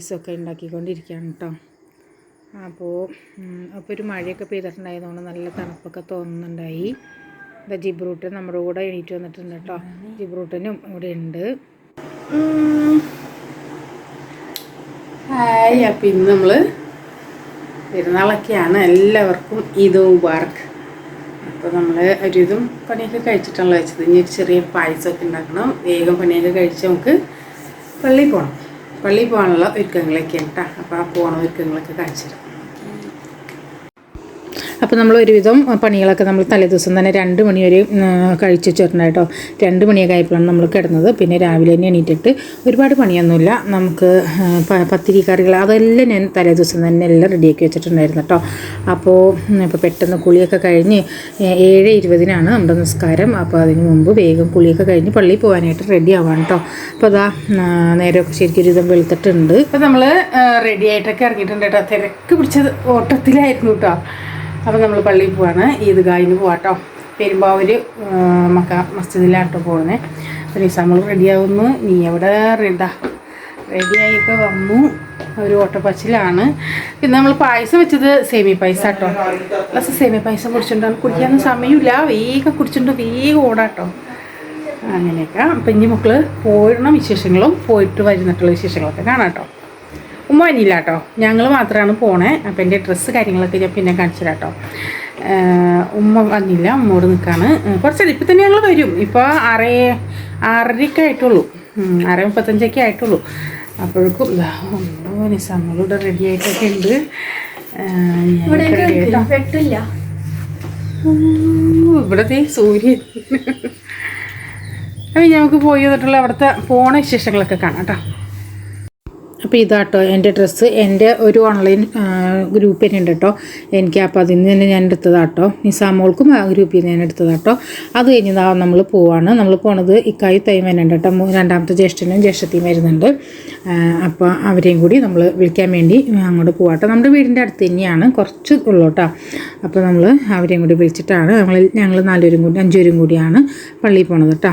പായസമൊക്കെ ഉണ്ടാക്കിക്കൊണ്ടിരിക്കുകയാണ് കേട്ടോ. അപ്പോൾ അപ്പോൾ ഒരു മഴയൊക്കെ പെയ്തിട്ടുണ്ടായതുകൊണ്ട് നല്ല തണുപ്പൊക്കെ തോന്നുന്നുണ്ടായി. ഇതാ ജിബ്രൂട്ടൻ നമ്മുടെ കൂടെ എണീറ്റ് വന്നിട്ടുണ്ട് കേട്ടോ. ജിബ്രൂട്ടനും ഇവിടെ ഉണ്ട്. ഹായ് അപ്പം ഇന്ന് നമ്മൾ പെരുന്നാളൊക്കെയാണ്. എല്ലാവർക്കും ഈദ് മുബാറക്ക് അപ്പോൾ നമ്മൾ ഒരു ഇതും പണിയൊക്കെ കഴിച്ചിട്ടാണല്ലോ വെച്ചത്. ഇനി ഒരു ചെറിയ പായസമൊക്കെ ഉണ്ടാക്കണം. വേഗം പണിയൊക്കെ കഴിച്ച് നമുക്ക് പള്ളിയിൽ പോകണം പള്ളിയിൽ പോകാനുള്ള ഒരുക്കങ്ങളൊക്കെയാണ് കേട്ടോ. അപ്പോൾ ആ പോകണ ഒരുക്കങ്ങളൊക്കെ കാണിച്ചു തരാം. അപ്പോൾ നമ്മൾ ഒരുവിധം പണികളൊക്കെ നമ്മൾ തലേദിവസം തന്നെ രണ്ട് മണി വരെ കഴിച്ച് വെച്ചിട്ടുണ്ട് കേട്ടോ. രണ്ട് മണിയൊക്കെ ആയപ്പോഴാണ് നമ്മൾ കിടന്നത്. പിന്നെ രാവിലെ തന്നെ എണീറ്റിട്ട് ഒരുപാട് പണിയൊന്നുമില്ല. നമുക്ക് പത്തിരി കറികൾ അതെല്ലാം ഞാൻ തലേദിവസം തന്നെ എല്ലാം റെഡിയാക്കി വെച്ചിട്ടുണ്ടായിരുന്നു കേട്ടോ. അപ്പോൾ ഇപ്പോൾ പെട്ടെന്ന് കുളിയൊക്കെ കഴിഞ്ഞ് ഏഴ് ഇരുപതിനാണ് നമ്മുടെ നിസ്കാരം. അപ്പോൾ അതിന് മുമ്പ് വേഗം കുളിയൊക്കെ കഴിഞ്ഞ് പള്ളിയിൽ പോകാനായിട്ട് റെഡി ആവാണ് കേട്ടോ. അപ്പോൾ അതാ നേരമൊക്കെ ശരിക്കും ഒരുവിധം വെളുത്തിട്ടുണ്ട്. അപ്പോൾ നമ്മൾ റെഡി ആയിട്ടൊക്കെ ഇറങ്ങിയിട്ടുണ്ട് കേട്ടോ. തിരക്ക് പിടിച്ചത് ഓട്ടത്തിലായിരുന്നു കേട്ടോ. അപ്പോൾ നമ്മൾ പള്ളിയിൽ പോവാണ്. ഈദ്ഗാഹിന് പോവാട്ടോ. പെരുമ്പാവൂർ മക്ക മസ്ജിദിലാട്ടോ പോകുന്നത് അപ്പോൾ നിസാമൾ റെഡിയാവുന്നു നീ എവിടെ റെഡാ റെഡിയായിപ്പോൾ വന്നു. ഒരു ഓട്ടപ്പച്ചിലാണ്. പിന്നെ നമ്മൾ പായസം വെച്ചത് സേമി പായസം കേട്ടോ പ്ലസ് സേമി പായസം കുടിച്ചിട്ടുണ്ടാകും കുടിക്കാനൊന്നും സമയമില്ല. വേഗം കുടിച്ചിട്ടുണ്ട് വേഗം ഓടാട്ടോ. അങ്ങനെയൊക്കെ. അപ്പം ഇനി മക്കൾ പോയിടണം വിശേഷങ്ങളും. പോയിട്ട് വരുന്നിട്ടുള്ള വിശേഷങ്ങളൊക്കെ കാണാം കേട്ടോ ഉമ്മ വന്നില്ല കേട്ടോ ഞങ്ങൾ മാത്രമാണ് പോണേ. അപ്പം എന്റെ ഡ്രസ്സ് കാര്യങ്ങളൊക്കെ ഞാൻ പിന്നെ കാണിച്ചു കേട്ടോ ഉമ്മ വന്നില്ല. ഉമ്മോട് നിൽക്കാണ് കുറച്ച് ഇപ്പം തന്നെ ഞങ്ങൾ വരും. ഇപ്പോൾ ആറേ ആറരയ്ക്ക് ആയിട്ടുള്ളൂ. ആറ് മുപ്പത്തഞ്ചൊക്കെ ആയിട്ടുള്ളൂ. അപ്പോഴേക്കും നിസാമളിവിടെ റെഡി ആയിട്ടൊക്കെ ഉണ്ട്. ആഹ് ഞാനൊക്കെ ready ആയിട്ടോ. ഊ, ഇവിടെ ദേ സൂര്യൻ അപ്പം നമുക്ക് പോയി വന്നിട്ടുള്ള അവിടുത്തെ പോണ വിശേഷങ്ങളൊക്കെ കാണാം കേട്ടോ അപ്പോൾ ഇതാട്ടോ എന്റെ ഡ്രസ്സ് എന്റെ ഒരു ഓൺലൈൻ ഗ്രൂപ്പ് തന്നെ ഉണ്ട് കേട്ടോ എനിക്ക് അപ്പോൾ അതിൽ നിന്ന് തന്നെ ഞാൻ എടുത്തതാട്ടോ. നിസാമോൾക്കും ആ ഗ്രൂപ്പിൽ നിന്ന് ഞാൻ എടുത്തതാട്ടോ. അത് കഴിഞ്ഞ് നമ്മൾ പോവാണ്. നമ്മൾ പോണത് ഇക്കായി തൈ വരുന്നുണ്ട് കേട്ടോ രണ്ടാമത്തെ ജ്യേഷ്ഠനും ജ്യേഷ്ഠത്തിയും വരുന്നുണ്ട്. അപ്പോൾ അവരെയും കൂടി നമ്മൾ വിളിക്കാൻ വേണ്ടി അങ്ങോട്ട് പോവാട്ടോ. നമ്മുടെ വീടിന്റെ അടുത്ത് തന്നെയാണ്. കുറച്ച് ഉള്ളൂ കേട്ടോ അപ്പോൾ നമ്മൾ അവരെയും കൂടി വിളിച്ചിട്ടാണ്. നമ്മൾ ഞങ്ങൾ നാലുപേരും കൂടി അഞ്ചുപേരും കൂടിയാണ് പള്ളിയിൽ പോണത് കേട്ടോ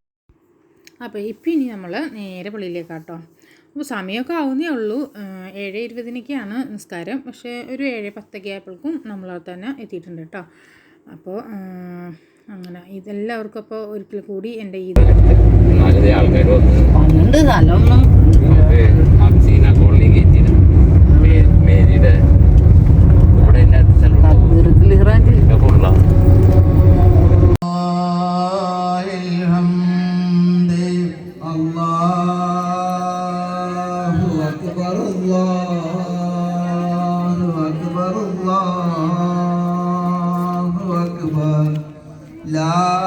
അപ്പോൾ ഇപ്പം ഇനി നമ്മൾ നേരെ പള്ളിയിലേക്കാട്ടോ. അപ്പോൾ സമയമൊക്കെ ആവുന്നേ ഉള്ളൂ. ഏഴ് ഇരുപതിനൊക്കെയാണ് നിസ്കാരം. പക്ഷേ ഒരു ഏഴ് പത്തൊക്കെ ആയപ്പോഴേക്കും നമ്മൾ തന്നെ എത്തിയിട്ടുണ്ട് കേട്ടോ അപ്പോൾ അങ്ങനെ ഇതെല്ലാവർക്കും അപ്പോൾ ഒരിക്കൽ കൂടി എന്റെ ഈ പന്ത്രണ്ട് സ്ഥലമൊന്നും La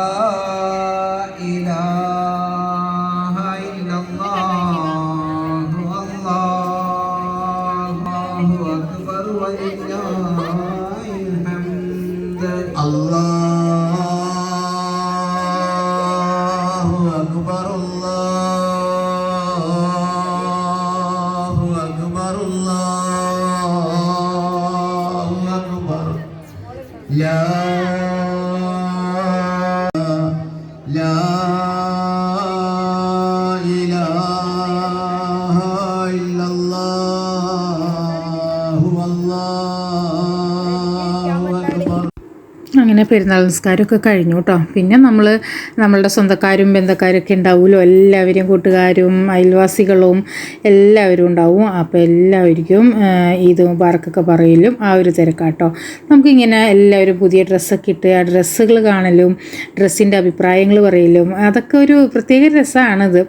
പെരുന്നാൾ നിസ്കാരമൊക്കെ കഴിഞ്ഞു കേട്ടോ പിന്നെ നമ്മൾ നമ്മളുടെ സ്വന്തക്കാരും ബന്ധക്കാരൊക്കെ ഉണ്ടാവുമല്ലോ. എല്ലാവരും കൂട്ടുകാരും അയൽവാസികളും എല്ലാവരും ഉണ്ടാവും. അപ്പോൾ എല്ലാവർക്കും ഇത് മുബാറക്കൊക്കെ പറയലും ആ ഒരു തിരക്കാട്ടോ. നമുക്കിങ്ങനെ എല്ലാവരും പുതിയ ഡ്രസ്സൊക്കെ ഇട്ട് ആ ഡ്രസ്സുകൾ കാണലും ഡ്രസ്സിന്റെ അഭിപ്രായങ്ങൾ പറയലും അതൊക്കെ ഒരു പ്രത്യേക രസമാണിത്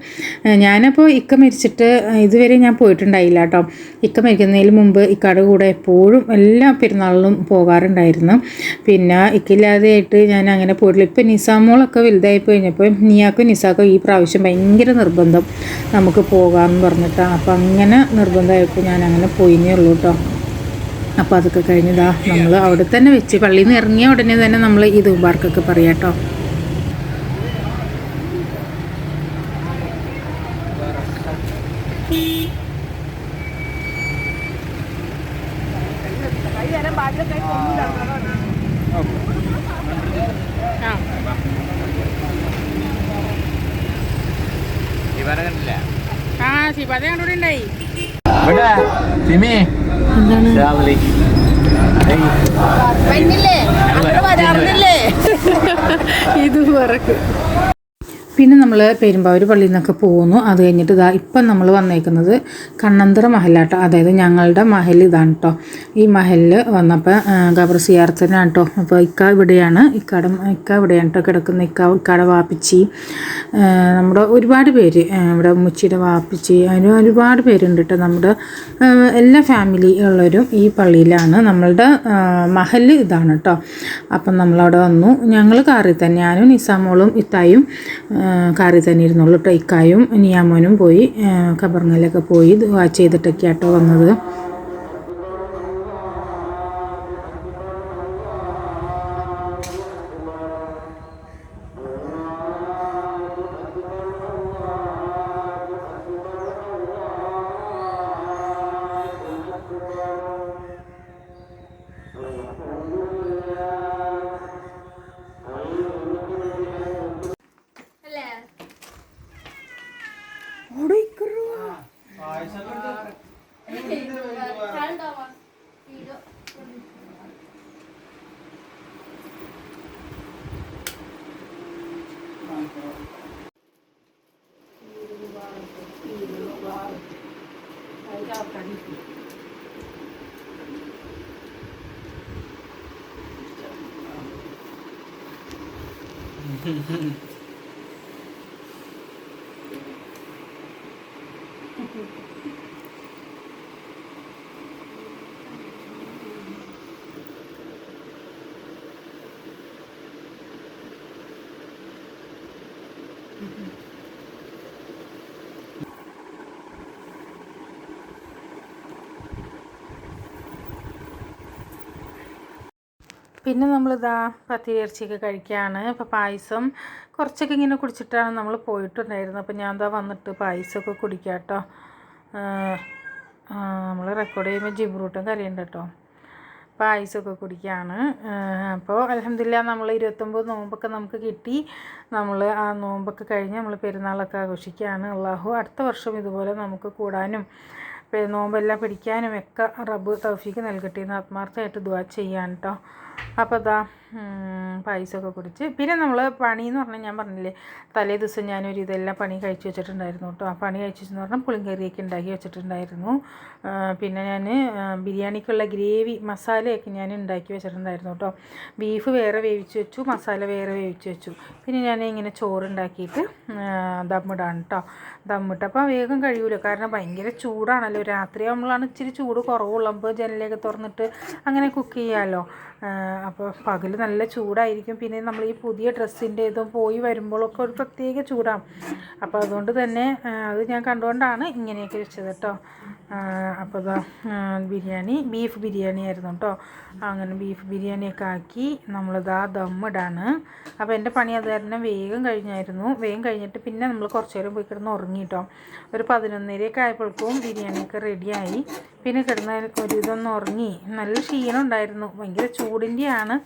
ഞാനപ്പോൾ ഇക്ക മരിച്ചിട്ട് ഇതുവരെ ഞാൻ പോയിട്ടുണ്ടായില്ല കേട്ടോ ഇക്ക മരിക്കുന്നതിന് മുമ്പ് ഇക്കയുടെ കൂടെ എപ്പോഴും എല്ലാ പെരുന്നാളിലും പോകാറുണ്ടായിരുന്നു. പിന്നെ ഇക്കില്ലാതെയായിട്ട് ഞാൻ അങ്ങനെ പോയിട്ടില്ല. ഇപ്പം നിസാമോളൊക്കെ വലുതായി കഴിഞ്ഞപ്പോൾ നിയാക്കും നിസാക്കും ഈ പ്രാവശ്യം ഭയങ്കര നിർബന്ധം നമുക്ക് പോകാമെന്ന് പറഞ്ഞിട്ടാണ് അപ്പം അങ്ങനെ നിർബന്ധമായപ്പോൾ ഞാൻ അങ്ങനെ പോയിന്നേ ഉള്ളൂ കേട്ടോ. അപ്പോൾ അതൊക്കെ കഴിഞ്ഞതാ നമ്മൾ അവിടെ തന്നെ വെച്ച് പള്ളിയിൽ നിന്ന് ഇറങ്ങിയ ഉടനെ തന്നെ നമ്മൾ ഈ ദുബാർക്കൊക്കെ പറയാം കേട്ടോ ഇവരെ കണ്ടില്ല ആ ശിവത കണ്ടുണ്ടായി ഇവിടെ സിമി രാവിലെ ഇത് പറക്ക് പിന്നെ നമ്മൾ പെരുമ്പാവൂർ പള്ളിയിൽ നിന്നൊക്കെ പോകുന്നു. അത് കഴിഞ്ഞിട്ട് ഇതാ ഇപ്പം നമ്മൾ വന്നേക്കുന്നത് കണ്ണന്തറ മഹലാട്ടോ. അതായത് ഞങ്ങളുടെ മഹൽ ഇതാണ് കേട്ടോ ഈ മഹലിൽ വന്നപ്പോൾ ഖബർ സിയാർത്തനാണ് കേട്ടോ അപ്പോൾ ഇക്ക ഇവിടെയാണ്. ഇക്കാട ഇക്ക ഇവിടെയാണ് കേട്ടോ കിടക്കുന്ന ഇക്ക ഇക്കാട വാപ്പിച്ചി. നമ്മുടെ ഒരുപാട് പേര് ഇവിടെ ഉമ്മച്ചിയുടെ വാപ്പിച്ചി. അതിന് ഒരുപാട് പേരുണ്ട് കേട്ടോ നമ്മുടെ എല്ലാ ഫാമിലി ഉള്ളവരും ഈ പള്ളിയിലാണ്. നമ്മളുടെ മഹൽ ഇതാണ് കേട്ടോ അപ്പം നമ്മളവിടെ വന്നു. ഞങ്ങൾ കാറിൽ തന്നെ. ഞാനും നിസാമോളും ഇത്തായും കാറിൽ തന്നെ ഇരുന്നുള്ളൂ. കേട്ടോ ഇക്കായും നിയാമോനും പോയി. ആ, പോയി ദുആ ചെയ്തിട്ടൊക്കെ ആട്ടോ വന്നത്. Mm-hmm. പിന്നെ നമ്മളിതാ പത്തിരി ഇറച്ചിയൊക്കെ കഴിക്കുകയാണ് അപ്പോൾ പായസം കുറച്ചൊക്കെ ഇങ്ങനെ കുടിച്ചിട്ടാണ് നമ്മൾ പോയിട്ടുണ്ടായിരുന്നത്. അപ്പോൾ ഞാൻ എന്താ വന്നിട്ട് പായസമൊക്കെ കുടിക്കാം കേട്ടോ നമ്മൾ റെക്കോർഡ് ചെയ്യുമ്പോൾ ജിബ്രൂട്ടും കറിയുണ്ട് കേട്ടോ. പായസമൊക്കെ കുടിക്കുകയാണ് അപ്പോൾ അലഹമില്ല നമ്മൾ ഇരുപത്തൊമ്പത് നോമ്പൊക്കെ നമുക്ക് കിട്ടി. നമ്മൾ ആ നോമ്പൊക്കെ കഴിഞ്ഞ് നമ്മൾ പെരുന്നാളൊക്കെ ആഘോഷിക്കുകയാണ് അള്ളാഹു അടുത്ത വർഷം ഇതുപോലെ നമുക്ക് കൂടാനും നോമ്പെല്ലാം പിടിക്കാനും ഒക്കെ റബ്ബ് തൗഫീക്ക് നൽകട്ടെ എന്ന് ആത്മാർത്ഥമായിട്ട് ദുവാ ചെയ്യാൻ കേട്ടോ അപ്പോൾ അതാ പായസമൊക്കെ കുടിച്ച്. പിന്നെ നമ്മൾ പണി എന്ന് പറഞ്ഞാൽ ഞാൻ പറഞ്ഞില്ലേ തലേ ദിവസം ഞാനൊരു ഇതെല്ലാം പണി കഴിച്ച് വെച്ചിട്ടുണ്ടായിരുന്നു കേട്ടോ. ആ പണി കഴിച്ച് വെച്ചെന്ന് പറഞ്ഞാൽ പുളിങ്കറിയൊക്കെ ഉണ്ടാക്കി വെച്ചിട്ടുണ്ടായിരുന്നു. പിന്നെ ഞാൻ ബിരിയാണിക്കുള്ള ഗ്രേവി മസാലയൊക്കെ ഞാൻ ഉണ്ടാക്കി വെച്ചിട്ടുണ്ടായിരുന്നു കേട്ടോ. ബീഫ് വേറെ വേവിച്ച് വെച്ചു മസാല വേറെ വേവിച്ച് വെച്ചു. പിന്നെ ഞാൻ ഇങ്ങനെ ചോറ് ഉണ്ടാക്കിയിട്ട് ദമ്മിടാണ് കേട്ടോ. ദമ്മിട്ട് അപ്പോൾ വേഗം കഴിയൂല. കാരണം ഭയങ്കര ചൂടാണല്ലോ. രാത്രി ആകുമ്പോഴാണ് ഇച്ചിരി ചൂട് കുറവുള്ളപ്പോൾ ജനലൊക്കെ തുറന്നിട്ട് അങ്ങനെ കുക്ക് ചെയ്യാമല്ലോ അപ്പോൾ പകൽ നല്ല ചൂടായിരിക്കും. പിന്നെ നമ്മൾ ഈ പുതിയ ഡ്രസ്സിന്റെ ഇതും പോയി വരുമ്പോഴൊക്കെ ഒരു പ്രത്യേക ചൂടാണ്. അപ്പോൾ അതുകൊണ്ട് തന്നെ അത് ഞാൻ കണ്ടുകൊണ്ടാണ് ഇങ്ങനെയൊക്കെ വെച്ചത് കേട്ടോ. അപ്പോൾ ഇതാ ബിരിയാണി ബീഫ് ബിരിയാണി ആയിരുന്നു കേട്ടോ അങ്ങനെ ബീഫ് ബിരിയാണിയൊക്കെ ആക്കി നമ്മളിതാ ദമ്മിടാണ് അപ്പോൾ എന്റെ പണി അത് കാരണം വേഗം കഴിഞ്ഞായിരുന്നു. വേഗം കഴിഞ്ഞിട്ട് പിന്നെ നമ്മൾ കുറച്ച് നേരം പോയി കിടന്ന് ഉറങ്ങി കേട്ടോ ഒരു പതിനൊന്നരയൊക്കെ ആയപ്പോഴേക്കും ബിരിയാണിയൊക്കെ റെഡിയായി പിന്നെ കിടന്ന് ഒരു ഇതൊന്ന് ഉറങ്ങി. നല്ല ക്ഷീണം ഉണ്ടായിരുന്നു. ഭയങ്കര ചൂടിന്റെയാണ്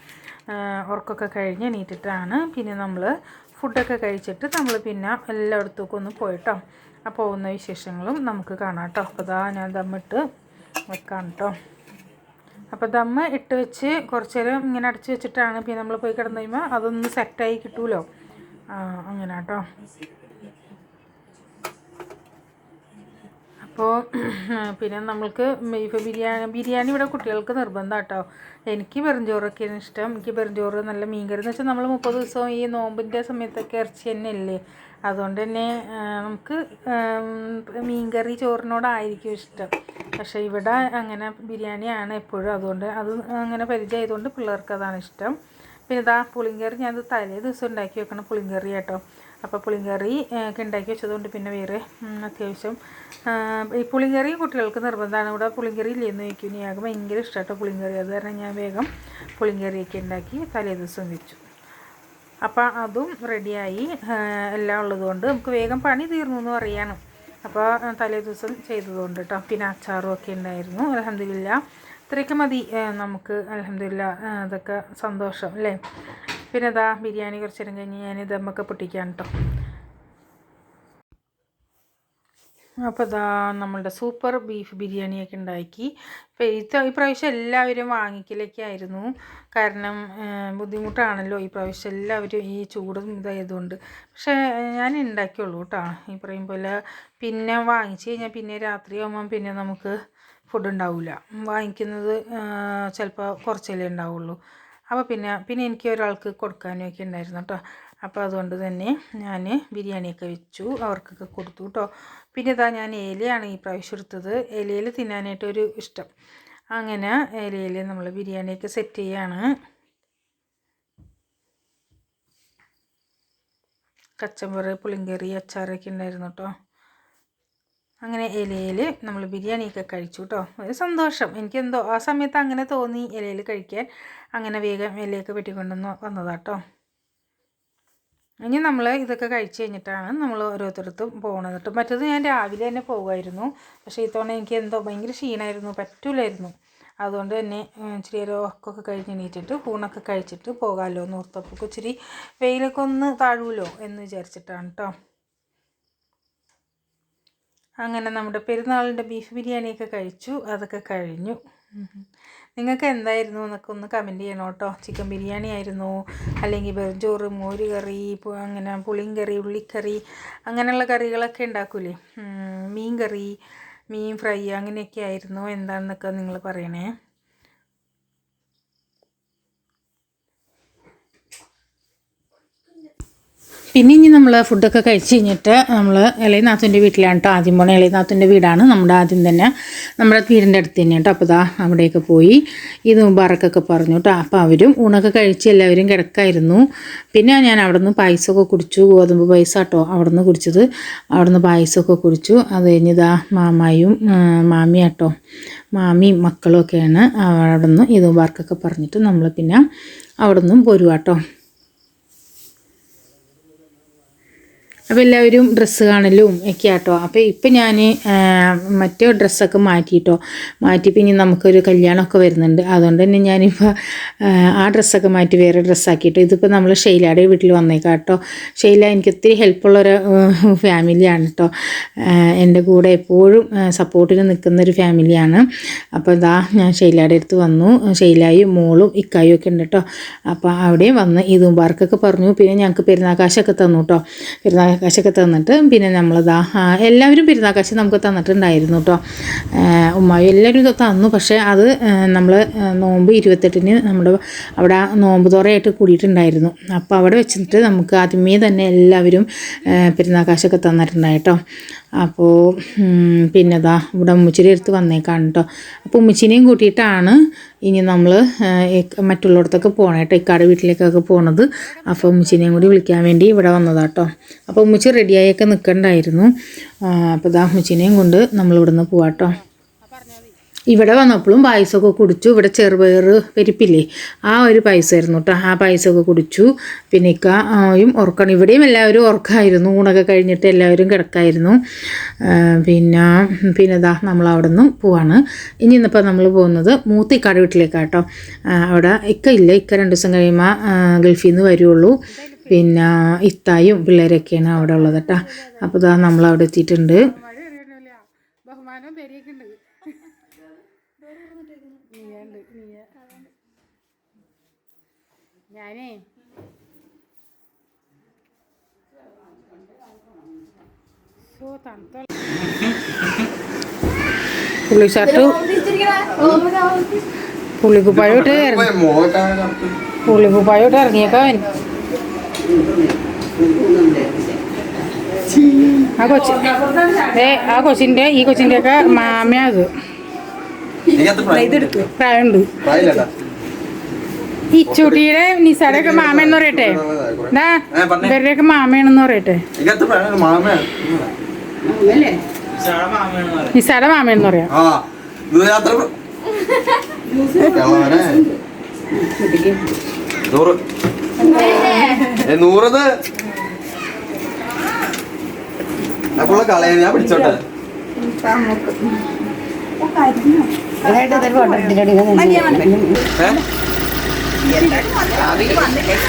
ഉറക്കമൊക്കെ കഴിഞ്ഞ് എണീറ്റിട്ടാണ്. പിന്നെ നമ്മൾ ഫുഡൊക്കെ കഴിച്ചിട്ട് നമ്മൾ പിന്നെ എല്ലായിടത്തേക്കും ഒന്ന് പോയിട്ടോ. ആ പോകുന്ന വിശേഷങ്ങളും നമുക്ക് കാണാം കേട്ടോ. അപ്പോൾ അതാ ഞാൻ ദമ്മിട്ട് വെക്കാം കേട്ടോ. അപ്പോൾ ദമ്മ് ഇട്ട് വെച്ച് കുറച്ച് നേരം ഇങ്ങനെ അടച്ച് വെച്ചിട്ടാണ് പിന്നെ നമ്മൾ പോയി കിടന്നു കഴിയുമ്പോൾ അതൊന്ന് സെറ്റായി കിട്ടുമല്ലോ അങ്ങനെ കേട്ടോ അപ്പോൾ പിന്നെ നമ്മൾക്ക് ബീഫ് ബിരിയാണി ബിരിയാണി ഇവിടെ കുട്ടികൾക്ക് നിർബന്ധം കേട്ടോ എനിക്ക് വെറുംചോറൊക്കെയാണ് ഇഷ്ടം. എനിക്ക് വെറുംചോറ് നല്ല മീൻകറി എന്ന് വെച്ചാൽ നമ്മൾ മുപ്പത് ദിവസവും ഈ നോമ്പിന്റെ സമയത്തൊക്കെ ഇറച്ചി തന്നെ അല്ലേ അതുകൊണ്ട് തന്നെ നമുക്ക് മീൻ മീൻകറി ചോറിനോടായിരിക്കും ഇഷ്ടം. പക്ഷേ ഇവിടെ അങ്ങനെ ബിരിയാണിയാണ് എപ്പോഴും. അതുകൊണ്ട് അത് അങ്ങനെ പരിചയമായതുകൊണ്ട് പിള്ളേർക്ക് അതാണ് ഇഷ്ടം. പിന്നെ ഇതാ പുളിങ്കറി ഞാനത് തലേ ദിവസം ഉണ്ടാക്കി വെക്കണം പുളിങ്കറി കേട്ടോ. അപ്പോൾ പുളിങ്കറി ഒക്കെ ഉണ്ടാക്കി വെച്ചതുകൊണ്ട് പിന്നെ വേറെ അത്യാവശ്യം ഈ പുളിങ്കറി കുട്ടികൾക്ക് നിർബന്ധമാണ്. ഇവിടെ പുളിങ്കറി ഇല്ലെന്ന് ചോദിക്കും. ഞങ്ങൾക്ക് ഭയങ്കര ഇഷ്ടമായിട്ടോ പുളിങ്കറി. അത് കാരണം ഞാൻ വേഗം പുളിങ്കറിയൊക്കെ ഉണ്ടാക്കി തലേ ദിവസം വെച്ചു. അപ്പോൾ അതും റെഡിയായി എല്ലാം ഉള്ളതുകൊണ്ട് നമുക്ക് വേഗം പണി തീർന്നു എന്ന് പറയാണ് അപ്പോൾ തലേ ദിവസം ചെയ്തതുകൊണ്ട് കേട്ടോ. പിന്നെ അച്ചാറും ഒക്കെ ഉണ്ടായിരുന്നു. അലഹമില്ല ഇത്രയൊക്കെ മതി. നമുക്ക് അലഹമില്ല അതൊക്കെ സന്തോഷം അല്ലേ? പിന്നെ അതാ ബിരിയാണി കുറച്ച് നേരം കഴിഞ്ഞ് ഞാൻ ദമ്മൊക്കെ പൊട്ടിക്കാൻ കേട്ടോ അപ്പോൾ ഇതാ നമ്മളുടെ സൂപ്പർ ബീഫ് ബിരിയാണിയൊക്കെ ഉണ്ടാക്കി. ഇപ്പോൾ ഈ പ്രാവശ്യം എല്ലാവരും വാങ്ങിക്കലൊക്കെ ആയിരുന്നു. കാരണം ബുദ്ധിമുട്ടാണല്ലോ ഈ പ്രാവശ്യം എല്ലാവരും ഈ ചൂടും ഇതായതുകൊണ്ട്. പക്ഷേ ഞാൻ ഉണ്ടാക്കിയുള്ളൂ കേട്ടോ ഈ പറയും പോലെ പിന്നെ വാങ്ങിച്ച് കഴിഞ്ഞാൽ പിന്നെ രാത്രിയാകുമ്പം പിന്നെ നമുക്ക് ഫുഡ് ഉണ്ടാവില്ല വാങ്ങിക്കുന്നത് ചിലപ്പോൾ കുറച്ചല്ലേ ഉണ്ടാവുള്ളൂ. അപ്പോൾ പിന്നെ പിന്നെ എനിക്ക് ഒരാൾക്ക് കൊടുക്കാനും ഒക്കെ ഉണ്ടായിരുന്നു കേട്ടോ അപ്പോൾ അതുകൊണ്ട് തന്നെ ഞാൻ ബിരിയാണിയൊക്കെ വെച്ചു അവർക്കൊക്കെ കൊടുത്തു കേട്ടോ പിന്നെ ഇതാ ഞാൻ ഏലയാണ് ഈ പ്രാവശ്യം എടുത്തത്. ഇലയിൽ തിന്നാനായിട്ടൊരു ഇഷ്ടം. അങ്ങനെ ഇലയിൽ നമ്മൾ ബിരിയാണിയൊക്കെ സെറ്റ് ചെയ്യാണ്. കച്ചമ്പറ് പുളിങ്കറി അച്ചാറൊക്കെ ഉണ്ടായിരുന്നു കേട്ടോ അങ്ങനെ ഇലയിൽ നമ്മൾ ബിരിയാണിയൊക്കെ കഴിച്ചു കേട്ടോ ഒരു സന്തോഷം. എനിക്കെന്തോ ആ സമയത്ത് അങ്ങനെ തോന്നി ഇലയിൽ കഴിക്കാൻ. അങ്ങനെ വേഗം ഇലയൊക്കെ വെട്ടിക്കൊണ്ടുവന്ന് വന്നതാട്ടോ. ഇനി നമ്മൾ ഇതൊക്കെ കഴിച്ച് കഴിഞ്ഞിട്ടാണ് നമ്മൾ ഓരോരുത്തരത്തും പോകുന്നത് കേട്ടോ മറ്റത് ഞാൻ രാവിലെ തന്നെ പോകുമായിരുന്നു പക്ഷേ ഇത്തവണ എനിക്ക് എന്തോ ഭയങ്കര ക്ഷീണമായിരുന്നു പറ്റൂലായിരുന്നു. അതുകൊണ്ട് തന്നെ ഇച്ചിരി ഒരു ഉറക്കമൊക്കെ കഴിഞ്ഞ് എണീറ്റിട്ട് ഊണൊക്കെ കഴിച്ചിട്ട് പോകാമല്ലോ എന്ന് ഇച്ചിരി വെയിലൊക്കെ ഒന്ന് താഴുമല്ലോ എന്ന് വിചാരിച്ചിട്ടാണ് കേട്ടോ അങ്ങനെ നമ്മുടെ പെരുന്നാളിന്റെ ബീഫ് ബിരിയാണിയൊക്കെ കഴിച്ചു അതൊക്കെ കഴിഞ്ഞു. നിങ്ങൾക്ക് എന്തായിരുന്നു? എന്നൊക്കെ ഒന്ന് കമന്റ് ചെയ്യണം കേട്ടോ. ചിക്കൻ ബിരിയാണി ആയിരുന്നു അല്ലെങ്കിൽ വെറുംചോറ് മോര് കറി അങ്ങനെ പുളിങ്കറി ഉള്ളിക്കറി അങ്ങനെയുള്ള കറികളൊക്കെ ഉണ്ടാക്കൂലേ? മീൻ കറി മീൻ ഫ്രൈ അങ്ങനെയൊക്കെ ആയിരുന്നു. എന്താണെന്നൊക്കെ നിങ്ങൾ പറയണേ. പിന്നെ ഇനി നമ്മൾ ഫുഡൊക്കെ കഴിച്ച് കഴിഞ്ഞിട്ട് നമ്മൾ ഇളയനാഥന്റെ വീട്ടിലാണ് കേട്ടോ ആദ്യം പോണ ഇളയനാഥന്റെ വീടാണ്. നമ്മുടെ ആദ്യം തന്നെ നമ്മുടെ വീടിന്റെ അടുത്ത് തന്നെ കേട്ടോ അപ്പോൾ ഇതാ അവിടെയൊക്കെ പോയി ഇത് മുബാറക്കൊക്കെ പറഞ്ഞു കേട്ടോ അപ്പോൾ അവരും ഊണൊക്കെ കഴിച്ച് എല്ലാവരും കിടക്കായിരുന്നു. പിന്നെ ഞാൻ അവിടെ നിന്ന് പായസമൊക്കെ കുടിച്ചു. ഗോതമ്പ് പായസം കേട്ടോ അവിടെ നിന്ന് കുടിച്ചത്. അവിടെ നിന്ന് പായസമൊക്കെ കുടിച്ചു. അത് കഴിഞ്ഞ് ഇതാ മാമായും മാമി കേട്ടോ മാമിയും മക്കളും ഒക്കെയാണ് അവിടെ നിന്ന് ഇത് മുബാർക്കൊക്കെ പറഞ്ഞിട്ട് നമ്മൾ പിന്നെ അവിടെ നിന്നും പോരുവാട്ടോ അപ്പോൾ എല്ലാവരും ഡ്രസ്സ് കാണലും ഒക്കെ ആട്ടോ അപ്പോൾ ഇപ്പം ഞാൻ മറ്റേ ഡ്രസ്സൊക്കെ മാറ്റിയിട്ടോ മാറ്റിപ്പോൾ ഇനി നമുക്കൊരു കല്യാണമൊക്കെ വരുന്നുണ്ട്. അതുകൊണ്ട് തന്നെ ഞാനിപ്പോൾ ആ ഡ്രസ്സൊക്കെ മാറ്റി വേറെ ഡ്രസ്സാക്കിയിട്ടോ ഇതിപ്പോൾ നമ്മൾ ഷെയ്ലയുടെ വീട്ടിൽ വന്നേക്കാം കേട്ടോ ഷെയ്ല എനിക്ക് ഒത്തിരി ഹെൽപ്പുള്ളൊരു ഫാമിലിയാണ് കേട്ടോ എന്റെ കൂടെ എപ്പോഴും സപ്പോർട്ടിന് നിൽക്കുന്നൊരു ഫാമിലിയാണ് അപ്പോൾ ഇതാ ഞാൻ ഷെയ്ലയുടെ അടുത്ത് വന്നു. ഷെയ്ലായും മോളും ഇക്കായും ഒക്കെ ഉണ്ട് കേട്ടോ അപ്പോൾ അവിടെയും വന്ന് ഈദ് മുബാർക്കൊക്കെ പറഞ്ഞു. പിന്നെ ഞങ്ങൾക്ക് പെരുന്നാക്കാശൊക്കെ തന്നു കേട്ടോ പെരുന്നാക്കാശൊക്കെ തന്നിട്ട് പിന്നെ നമ്മളിതാ എല്ലാവരും പെരുന്നാക്കാശ് നമുക്ക് തന്നിട്ടുണ്ടായിരുന്നു കേട്ടോ ഉമ്മായും എല്ലാവരും ഇത് തന്നു. പക്ഷേ അത് നമ്മൾ നോമ്പ് ഇരുപത്തെട്ടിന് നമ്മുടെ അവിടെ നോമ്പ് തുറയായിട്ട് കൂടിയിട്ടുണ്ടായിരുന്നു. അപ്പോൾ അവിടെ വെച്ചിട്ട് നമുക്ക് ആദ്യമേ തന്നെ എല്ലാവരും പെരുന്നാക്കാശൊക്കെ തന്നിട്ടുണ്ടായി കേട്ടോ അപ്പോൾ പിന്നെതാ ഇവിടെ ഉമ്മച്ചിരി എടുത്ത് വന്നേക്കാണ് കേട്ടോ അപ്പോൾ ഉമ്മച്ചിനെയും കൂട്ടിയിട്ടാണ് ഇനി നമ്മൾ മറ്റുള്ളിടത്തൊക്കെ പോകണം കേട്ടോ ഇക്കാട് വീട്ടിലേക്കൊക്കെ പോണത്. അപ്പോൾ ഉമ്മച്ചിനെയും കൂടി വിളിക്കാൻ വേണ്ടി ഇവിടെ വന്നതാട്ടോ. അപ്പോൾ ഉമ്മച്ചി റെഡിയായൊക്കെ നിൽക്കണ്ടായിരുന്നു അപ്പോൾ ഇതാ ഉമ്മച്ചിനെയും കൊണ്ട് നമ്മൾ ഇവിടുന്ന് പോവാട്ടോ. ഇവിടെ വന്നപ്പോഴും പായസമൊക്കെ കുടിച്ചു. ഇവിടെ ചെറുപയർ പെരിപ്പില്ലേ ആ ഒരു പായസമായിരുന്നു കേട്ടോ. ആ പായസമൊക്കെ കുടിച്ചു. പിന്നെ ഇക്കായും ഉറക്കണം. ഇവിടെയും എല്ലാവരും ഉറക്കമായിരുന്നു ഊണൊക്കെ കഴിഞ്ഞിട്ട് എല്ലാവരും കിടക്കായിരുന്നു. പിന്നെ പിന്നെ ഇതാ നമ്മൾ അവിടെ നിന്നും പോവാണ്. ഇനി ഇന്നിപ്പോൾ നമ്മൾ പോകുന്നത് മൂത്തിക്കാട് വീട്ടിലേക്കാണ് കേട്ടോ. അവിടെ ഇക്ക ഇല്ല. ഇക്ക രണ്ട് ദിവസം കഴിയുമ്പോൾ ഗൾഫിൽ നിന്ന് വരുള്ളൂ. പിന്നെ ഇത്തായും പിള്ളേരൊക്കെയാണ് അവിടെ ഉള്ളത് കേട്ടോ. അപ്പോൾ ഇതാ നമ്മൾ അവിടെ എത്തിയിട്ടുണ്ട്. ബഹുമാനം തരിയൊക്കെ ഉണ്ട് നീയുണ്ട് നീ ഞാനേ സോ തണുത്ത പുള്ളി ഷർട്ട് പുള്ളിക്കുപ്പായോട്ട് പുള്ളിക്കുപ്പായോട്ട് ഇറങ്ങിയേക്കാൻ ആ കൊച്ചി ഏ ആ കൊച്ചിന്റെ ഈ കൊച്ചിന്റെ ഒക്കെ മാമയാ അത്. പ്രായമുണ്ട്. ഈ ചുട്ടിയുടെ നിസാരൊക്കെ മാമയെന്ന് പറയട്ടെ. എന്താ ഇവരുടെ ഒക്കെ മാമയാണെന്ന് പറയട്ടെ. നിസാര മാമയെന്ന് പറയാം. ആ ദൂരയാത്ര കളവനെ. നൂറ്. ഏ? നൂറത് അപ്പോൾ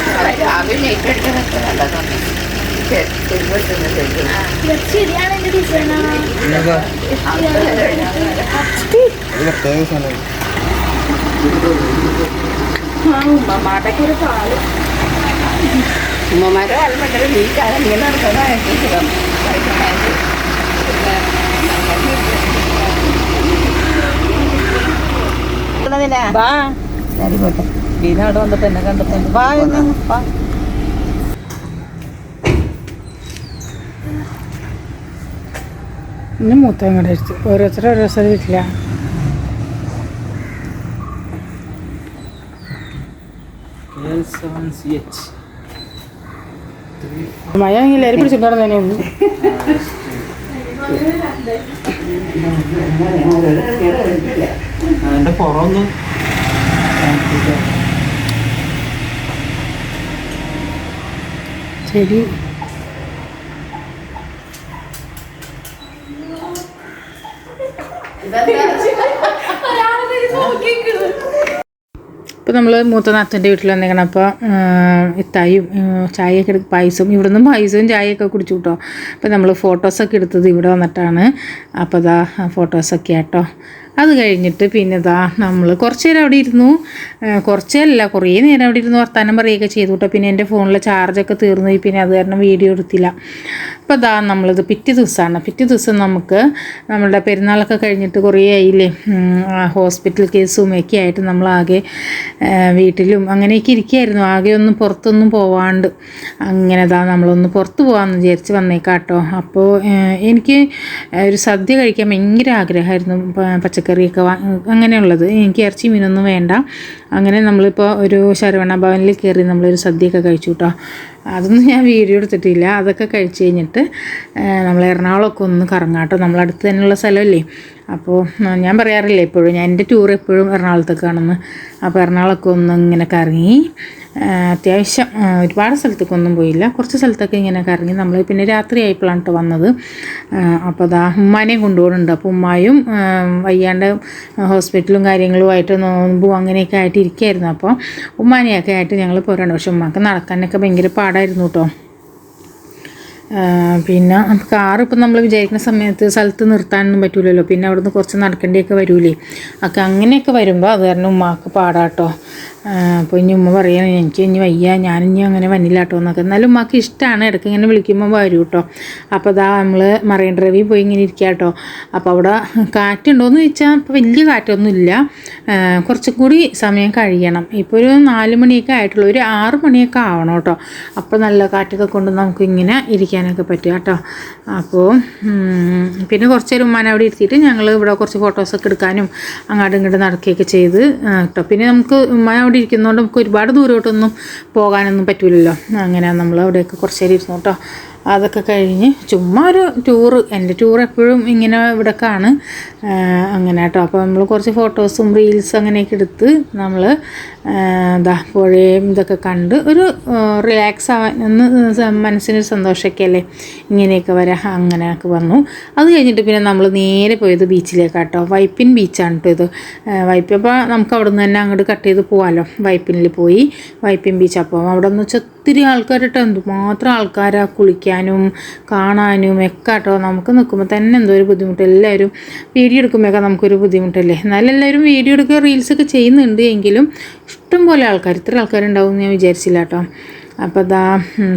കളയാൻ ഞാൻ പിടിച്ചോട്ടെ ഏ? ഇങ്ങനത്തെ? ഇത് പ്രത്യേക സാധനം. ഉമ്മമാരെ ആൽമണ്ടത് നീ കാലം ഇങ്ങനെ നടക്കുന്നതായിട്ട് സുഖം വാ അവിടെ വന്നിട്ട് എന്നെ കണ്ടപ്പോൾ വാ എന്ന് വാ. ഇന്ന് മൂത്തം കൂടെ അടിച്ചു ഓരോരുത്തരും ഓരോ സ്ഥലം വീട്ടില്ല മഴ എല്ലാവരും പിടിച്ചിട്ടാണ് തന്നെ ഒന്ന്. അതിന്റെ പുറമൊന്നും ശരി. ഇപ്പോൾ നമ്മൾ മൂത്ത നാത്തന്റെ വീട്ടിൽ വന്നേക്കണം. അപ്പോൾ ഇത്തായും ചായയൊക്കെ എടുക്കും പായസവും ഇവിടെ നിന്നും പായസവും ചായയൊക്കെ കുടിച്ചു കേട്ടോ അപ്പോൾ നമ്മൾ ഫോട്ടോസൊക്കെ എടുത്തത് ഇവിടെ വന്നിട്ടാണ്. അപ്പോൾ ഇതാ ഫോട്ടോസൊക്കെ ആട്ടോ. അത് കഴിഞ്ഞിട്ട് പിന്നെ ഇതാ നമ്മൾ കുറച്ച് നേരം അവിടെ ഇരുന്നു. കുറച്ചല്ല കുറേ നേരം അവിടെ ഇരുന്ന് വർത്തമാനം പറയുകയൊക്കെ ചെയ്തു കേട്ടോ പിന്നെ എന്റെ ഫോണിലെ ചാർജൊക്കെ തീർന്നു. പിന്നെ അത് കാരണം വീഡിയോ എടുത്തില്ല. അപ്പോൾ ഇതാ നമ്മളിത് പിറ്റേ ദിവസമാണ് പിറ്റേ ദിവസം നമുക്ക് നമ്മളുടെ പെരുന്നാളൊക്കെ കഴിഞ്ഞിട്ട് കുറേ ആയില്ലേ? ഹോസ്പിറ്റൽ കേസും ഒക്കെ ആയിട്ട് നമ്മളാകെ വീട്ടിലും അങ്ങനെയൊക്കെ ഇരിക്കുകയായിരുന്നു ആകെ ഒന്നും പുറത്തൊന്നും പോവാണ്ട് അങ്ങനെ ഇതാ നമ്മളൊന്ന് പുറത്ത് പോകാമെന്ന് വിചാരിച്ച് വന്നേക്കാട്ടോ. അപ്പോൾ എനിക്ക് ഒരു സദ്യ കഴിക്കാൻ ഭയങ്കര ആഗ്രഹമായിരുന്നു. പച്ചക്കറിയൊക്കെ അങ്ങനെയുള്ളത്. എനിക്ക് ഇറച്ചി മീനൊന്നും വേണ്ട. അങ്ങനെ നമ്മളിപ്പോൾ ഒരു ശരവണ ഭവനിൽ കയറി നമ്മളൊരു സദ്യയൊക്കെ കഴിച്ചു കേട്ടോ അതൊന്നും ഞാൻ വീഡിയോ എടുത്തിട്ടില്ല. അതൊക്കെ കഴിച്ച് കഴിഞ്ഞിട്ട് നമ്മൾ എറണാകുളമൊക്കെ ഒന്ന് കറങ്ങാട്ടോ നമ്മളടുത്ത് തന്നെയുള്ള സ്ഥലമല്ലേ? അപ്പോൾ ഞാൻ പറയാറില്ലേ എപ്പോഴും ഞാൻ എന്റെ ടൂർ എപ്പോഴും എറണാകുളത്തേക്കാണെന്ന്. അപ്പോൾ എറണാകുളമൊക്കെ ഒന്ന് ഇങ്ങനെ കറങ്ങി അത്യാവശ്യം ഒരുപാട് സ്ഥലത്തേക്കൊന്നും പോയില്ല. കുറച്ച് സ്ഥലത്തൊക്കെ ഇങ്ങനെ കറങ്ങി നമ്മൾ പിന്നെ രാത്രി ആയപ്പോഴാണ് വന്നത്. അപ്പോൾ അതാ ഉമ്മാനെയും കൊണ്ടുപോകുന്നുണ്ട്. അപ്പോൾ ഉമ്മായും വയ്യാണ്ട് ഹോസ്പിറ്റലും കാര്യങ്ങളുമായിട്ട് നോമ്പും അങ്ങനെയൊക്കെ ആയിട്ട് ഇരിക്കുകയായിരുന്നു അപ്പോൾ ഉമ്മാനെയൊക്കെ ആയിട്ട് ഞങ്ങൾ പോരാണ്. പക്ഷെ ഉമ്മാക്ക് നടക്കാനൊക്കെ ഭയങ്കര പാടായിരുന്നു കേട്ടോ പിന്നെ കാർ നമ്മൾ വിചാരിക്കുന്ന സമയത്ത് സ്ഥലത്ത് നിർത്താനൊന്നും പറ്റൂലല്ലോ. പിന്നെ അവിടുന്ന് കുറച്ച് നടക്കേണ്ടിയൊക്കെ വരൂലേ. ഒക്കെ അങ്ങനെയൊക്കെ വരുമ്പോൾ അത് കാരണം ഉമ്മാക്ക് പാടാട്ടോ അപ്പോൾ ഇനി ഉമ്മ പറയണം എനിക്ക് ഇനി വയ്യ ഞാനിനി അങ്ങനെ വന്നില്ല കേട്ടോ എന്നൊക്കെ. എന്നാലും ഉമ്മാക്ക് ഇഷ്ടമാണ് ഇടയ്ക്ക് ഇങ്ങനെ വിളിക്കുമ്പോൾ വരും കേട്ടോ അപ്പോൾ അതാ നമ്മൾ മറൈൻ ഡ്രൈവിൽ പോയി ഇങ്ങനെ ഇരിക്കുക കേട്ടോ അപ്പോൾ അവിടെ കാറ്റുണ്ടോയെന്ന് ചോദിച്ചാൽ ഇപ്പോൾ വലിയ കാറ്റൊന്നും ഇല്ല. കുറച്ചും കൂടി സമയം കഴിയണം. ഇപ്പോൾ ഒരു നാല് മണിയൊക്കെ ആയിട്ടുള്ളൂ ഒരു ആറ് മണിയൊക്കെ ആവണം കേട്ടോ അപ്പോൾ നല്ല കാറ്റൊക്കെ കൊണ്ട് നമുക്ക് ഇങ്ങനെ ഇരിക്കാനൊക്കെ പറ്റും കേട്ടോ അപ്പോൾ പിന്നെ കുറച്ച് നേരം ഉമ്മാനെ അവിടെ ഇരുത്തിയിട്ട് ഞങ്ങൾ ഇവിടെ കുറച്ച് ഫോട്ടോസൊക്കെ എടുക്കാനും അങ്ങോട്ടും ഇങ്ങോട്ടും നടക്കുകയൊക്കെ ചെയ്ത് കേട്ടോ പിന്നെ നമുക്ക് ഉമ്മ ഇരിക്കുന്നതുകൊണ്ട് നമുക്ക് ഒരുപാട് ദൂരോട്ടൊന്നും പോകാനൊന്നും പറ്റില്ലല്ലോ അങ്ങനെ നമ്മൾ അവിടെയൊക്കെ കുറച്ച് നേരം ഇരുന്നു കേട്ടോ അതൊക്കെ കഴിഞ്ഞ് ചുമ്മാ ഒരു ടൂറ് എന്റെ ടൂർ എപ്പോഴും ഇങ്ങനെ ഇവിടെക്കാണ്. അങ്ങനെ കേട്ടോ അപ്പോൾ നമ്മൾ കുറച്ച് ഫോട്ടോസും റീൽസ് അങ്ങനെയൊക്കെ എടുത്ത് നമ്മൾ എന്താ പുഴയും ഇതൊക്കെ കണ്ട് ഒരു റിലാക്സ് ആവാൻ ഒന്ന് മനസ്സിനൊരു സന്തോഷമൊക്കെ അല്ലേ ഇങ്ങനെയൊക്കെ വരാം അങ്ങനെയൊക്കെ വന്നു. അത് കഴിഞ്ഞിട്ട് പിന്നെ നമ്മൾ നേരെ പോയത് ബീച്ചിലേക്കാട്ടോ വൈപ്പിൻ ബീച്ചാണ് കേട്ടോ ഇത്. വൈപ്പ് അപ്പോൾ നമുക്ക് അവിടെ നിന്ന് തന്നെ അങ്ങോട്ട് കട്ട് ചെയ്ത് പോകാമല്ലോ വൈപ്പിനിൽ പോയി വൈപ്പിൻ ബീച്ച്. അപ്പോൾ അവിടെ നിന്ന് വെച്ചാൽ ഒത്തിരി ആൾക്കാരായിട്ട് എന്തുമാത്രം ആൾക്കാരാ കുളിക്കാനും കാണാനും ഒക്കെ കേട്ടോ നമുക്ക് നിൽക്കുമ്പോൾ തന്നെ എന്തോ ഒരു ബുദ്ധിമുട്ട്. എല്ലാവരും വീഡിയോ എടുക്കുമ്പോഴൊക്കെ നമുക്കൊരു ബുദ്ധിമുട്ടല്ലേ? എന്നാലും എല്ലാവരും വീഡിയോ എടുക്കുക റീൽസൊക്കെ ചെയ്യുന്നുണ്ട് എങ്കിലും ഇഷ്ടം പോലെ ആൾക്കാർ ഇത്ര ആൾക്കാരുണ്ടാവും എന്ന് ഞാൻ വിചാരിച്ചില്ല കേട്ടോ. അപ്പോൾ അതാ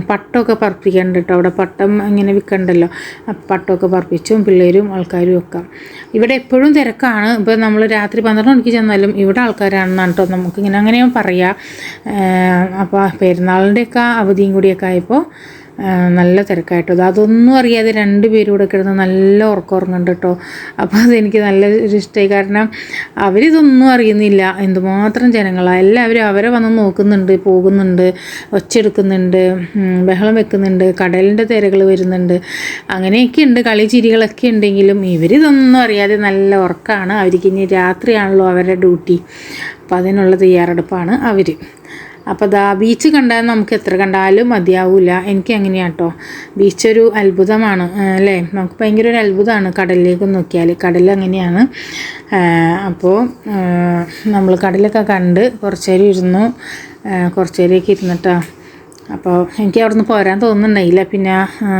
പട്ടമൊക്കെ പറപ്പിക്കണ്ട കേട്ടോ. അവിടെ പട്ടം ഇങ്ങനെ വിൽക്കണ്ടല്ലോ. അപ്പം പട്ടമൊക്കെ പറപ്പിച്ചും പിള്ളേരും ആൾക്കാരും ഒക്കെ. ഇവിടെ എപ്പോഴും തിരക്കാണ്. ഇപ്പോൾ നമ്മൾ രാത്രി പന്ത്രണ്ട് മണിക്ക് ചെന്നാലും ഇവിടെ ആൾക്കാരാണെന്നാണ് കേട്ടോ. നമുക്കിങ്ങനെ അങ്ങനെ പറയാം. അപ്പോൾ പെരുന്നാളിന്റെയൊക്കെ അവധിയും കൂടിയൊക്കെ ആയപ്പോൾ നല്ല തിരക്കായിട്ടോ. അത് അതൊന്നും അറിയാതെ രണ്ട് പേരും കൂടെ കിടന്ന് നല്ല ഉറക്കം ഉറങ്ങുന്നുണ്ട് കേട്ടോ. അപ്പോൾ അതെനിക്ക് നല്ല ഒരു ഇഷ്ടമായി കാരണം അവരിതൊന്നും അറിയുന്നില്ല. എന്തുമാത്രം ജനങ്ങളാണ് എല്ലാവരും അവരെ വന്ന് നോക്കുന്നുണ്ട് പോകുന്നുണ്ട് ഒച്ചെടുക്കുന്നുണ്ട് ബഹളം വെക്കുന്നുണ്ട് കടലിന്റെ തിരകൾ വരുന്നുണ്ട്. അങ്ങനെയൊക്കെ ഉണ്ട് കളി ചിരികളൊക്കെ ഉണ്ടെങ്കിലും ഇവരിതൊന്നും അറിയാതെ നല്ല ഉറക്കമാണ് അവർക്ക് ഇനി രാത്രിയാണല്ലോ അവരുടെ ഡ്യൂട്ടി. അപ്പോൾ അതിനുള്ള തയ്യാറെടുപ്പാണ് അവർ അപ്പോൾ ദാ ബീച്ച് കണ്ടാൽ നമുക്ക് എത്ര കണ്ടാലും മതിയാവില്ല എനിക്ക് എങ്ങനെയാട്ടോ ബീച്ച് ഒരു അത്ഭുതമാണ് അല്ലേ? നമുക്ക് ഭയങ്കര ഒരു അത്ഭുതമാണ് കടലിലേക്ക് നോക്കിയാൽ കടൽ അങ്ങനെയാണ്. അപ്പോൾ നമ്മൾ കടലൊക്കെ കണ്ട് കുറച്ച് നേരം ഇരുന്നു. കുറച്ചു നേരമൊക്കെ ഇരുന്നിട്ടാ. അപ്പോൾ എനിക്ക് അവിടെ നിന്ന് പോരാൻ തോന്നുന്നുണ്ടായില്ല. പിന്നെ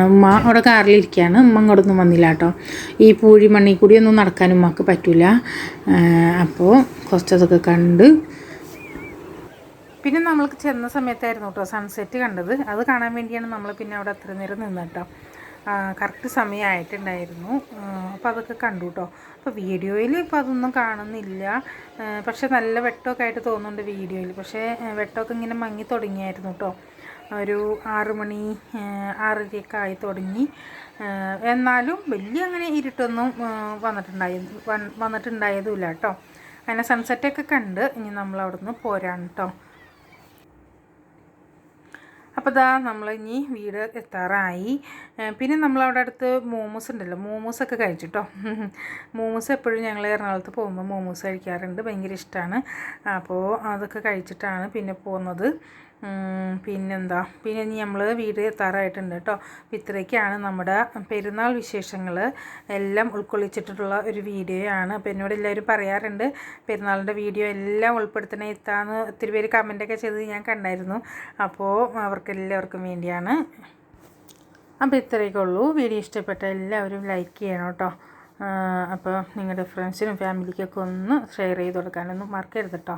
ഉമ്മ അവിടെ കാറിലിരിക്കുകയാണ് ഉമ്മ ഇങ്ങോട്ടൊന്നും വന്നില്ല കേട്ടോ ഈ പൂഴി മണ്ണിൽ കൂടി ഒന്നും നടക്കാൻ ഉമ്മക്ക് പറ്റില്ല അപ്പോൾ കുറച്ചതൊക്കെ കണ്ട് പിന്നെ നമ്മൾക്ക് ചെന്ന സമയത്തായിരുന്നു കേട്ടോ സൺസെറ്റ് കണ്ടത്. അത് കാണാൻ വേണ്ടിയാണ് നമ്മൾ പിന്നെ അവിടെ അത്ര നേരം നിന്ന് കേട്ടോ കറക്റ്റ് സമയമായിട്ടുണ്ടായിരുന്നു അപ്പോൾ അതൊക്കെ കണ്ടു കേട്ടോ അപ്പോൾ വീഡിയോയിൽ ഇപ്പോൾ അതൊന്നും കാണുന്നില്ല. പക്ഷേ നല്ല വെട്ടമൊക്കെ ആയിട്ട് തോന്നുന്നുണ്ട് വീഡിയോയിൽ. പക്ഷേ വെട്ടമൊക്കെ ഇങ്ങനെ മങ്ങി തുടങ്ങിയായിരുന്നു കേട്ടോ ഒരു ആറ് മണി ആ, ആറരയൊക്കെ ആയി തുടങ്ങി. എന്നാലും വലിയ അങ്ങനെ ഇരുട്ടൊന്നും വന്നിട്ടുണ്ടായി വന്നിട്ടുണ്ടായതുമില്ല കേട്ടോ അങ്ങനെ സൺസെറ്റൊക്കെ കണ്ട് ഇനി നമ്മൾ അവിടുന്ന് പോരാണ് കേട്ടോ അപ്പോൾ ഇതാ നമ്മൾ ഇനി വീട് എത്താറായി. പിന്നെ നമ്മളവിടെ അടുത്ത് മോമോസ് ഉണ്ടല്ലോ. മോമോസൊക്കെ കഴിച്ചിട്ടോ. മോമോസ് എപ്പോഴും ഞങ്ങൾ എറണാകുളത്ത് പോകുമ്പോൾ മോമോസ് കഴിക്കാറുണ്ട്. ഭയങ്കര ഇഷ്ടമാണ് അപ്പോൾ അതൊക്കെ കഴിച്ചിട്ടാണ് പിന്നെ പോകുന്നത് പിന്നെന്താ? പിന്നെ ഇനി നമ്മൾ വീട് എത്താറായിട്ടുണ്ട് കേട്ടോ അപ്പോൾ ഇത്രയൊക്കെയാണ് നമ്മുടെ പെരുന്നാൾ വിശേഷങ്ങൾ എല്ലാം ഉൾക്കൊള്ളിച്ചിട്ടുള്ള ഒരു വീഡിയോ ആണ് അപ്പോൾ എന്നോട് എല്ലാവരും പറയാറുണ്ട് പെരുന്നാളിന്റെ വീഡിയോ എല്ലാം ഉൾപ്പെടുത്തണേ എത്താന്ന് ഒത്തിരി പേര് കമന്റൊക്കെ ചെയ്ത് ഞാൻ കണ്ടായിരുന്നു. അപ്പോൾ അവർക്ക് എല്ലാവർക്കും വേണ്ടിയാണ്. അപ്പോൾ ഇത്രയൊക്കെ ഉള്ളൂ. വീഡിയോ ഇഷ്ടപ്പെട്ട എല്ലാവരും ലൈക്ക് ചെയ്യണം കേട്ടോ അപ്പോൾ നിങ്ങളുടെ ഫ്രണ്ട്സിനും ഫാമിലിക്കൊക്കെ ഒന്ന് ഷെയർ ചെയ്ത് കൊടുക്കാനൊന്നും മറക്കരുത് കേട്ടോ